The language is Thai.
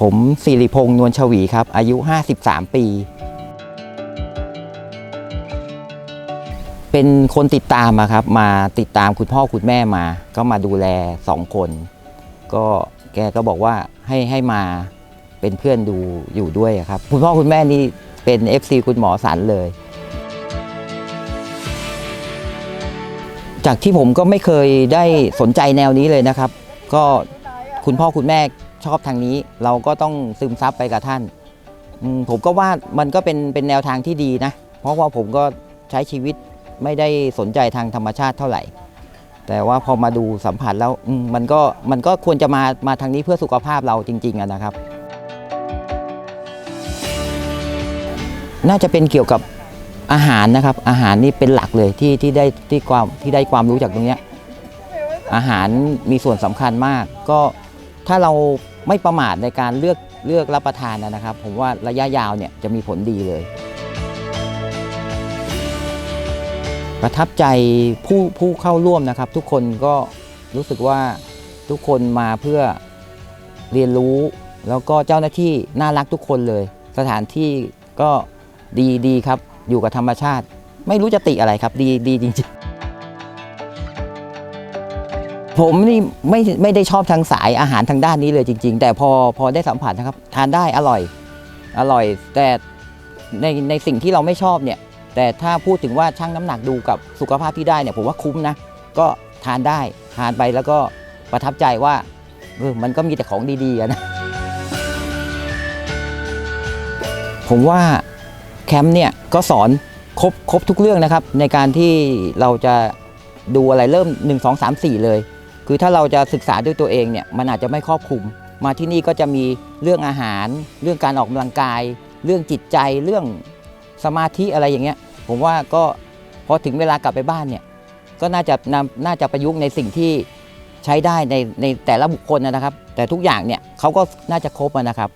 ผมสิริพงษ์นวลชวีครับ อายุ 53 ปี เป็นคนติดตามอะครับ มาติดตามคุณพ่อคุณแม่มา ก็มาดูแลสองคน ก็แกก็บอกว่าให้ให้มาเป็นเพื่อนดูอยู่ด้วยครับ คุณพ่อคุณแม่นี่เป็น FC คุณหมอสันเลย จากที่ผมก็ไม่เคยได้สนใจแนวนี้เลยนะครับ ก็คุณพ่อคุณแม่ ชอบทางนี้เราก็ต้องซึมซับไปกับท่าน ผมก็ว่ามันก็เป็นเป็นแนวทางที่ดีนะ เพราะว่าผมก็ใช้ชีวิตไม่ได้สนใจทางธรรมชาติเท่าไหร่ แต่ว่าพอมาดูสัมผัสแล้วมันก็มันก็ควรจะมามาทางนี้เพื่อสุขภาพเราจริง ๆนะครับ น่าจะเป็นเกี่ยวกับอาหารนะครับ อาหารนี่เป็นหลักเลยที่ที่ได้ที่ความที่ได้ความรู้จากตรงเนี้ยอาหารมีส่วนสำคัญมากก็ถ้าเรา ไม่ประมาทในการเลือกเลือกรับประทานนะครับ ผมว่าระยะยาวเนี่ยจะมีผลดีเลย ประทับใจผู้ผู้เข้าร่วมนะครับ ทุกคนก็รู้สึกว่าทุกคนมาเพื่อเรียนรู้ แล้วก็เจ้าหน้าที่น่ารักทุกคนเลย สถานที่ก็ดีดีครับ อยู่กับธรรมชาติ ไม่รู้จะติอะไรครับ ดีดีจริง ผมนี่ไม่ไม่ได้ชอบทางสายอาหารทางด้านนี้เลยจริง ๆ แต่พอพอได้สัมผัสนะครับ ทานได้อร่อยอร่อย แต่ในในสิ่งที่เราไม่ชอบเนี่ย แต่ถ้าพูดถึงว่าชั่งน้ำหนักดูกับสุขภาพที่ได้เนี่ยผมว่าคุ้มนะ ก็ทานได้ทานไปแล้วก็ประทับใจว่าเออมันก็มีแต่ของดีๆนะผมว่าแคมป์เนี่ยก็สอนครบครบทุกเรื่องนะครับ ในการที่เราจะดูอะไรเริ่ม 1 2 3 4 เลย คือถ้าเราจะศึกษาด้วยตัวเองเนี่ยมันอาจจะไม่ครอบคลุม มาที่นี่ก็จะมีเรื่องอาหาร เรื่องการออกกำลังกาย เรื่องจิตใจเรื่องสมาธิอะไรอย่างเงี้ยผมว่าก็พอถึงเวลากลับไปบ้านเนี่ยก็น่าจะนำน่าจะประยุกต์ในสิ่งที่ใช้ได้ในในแต่ละบุคคลนะครับ แต่ทุกอย่างเนี่ยเขาก็น่าจะครบนะครับ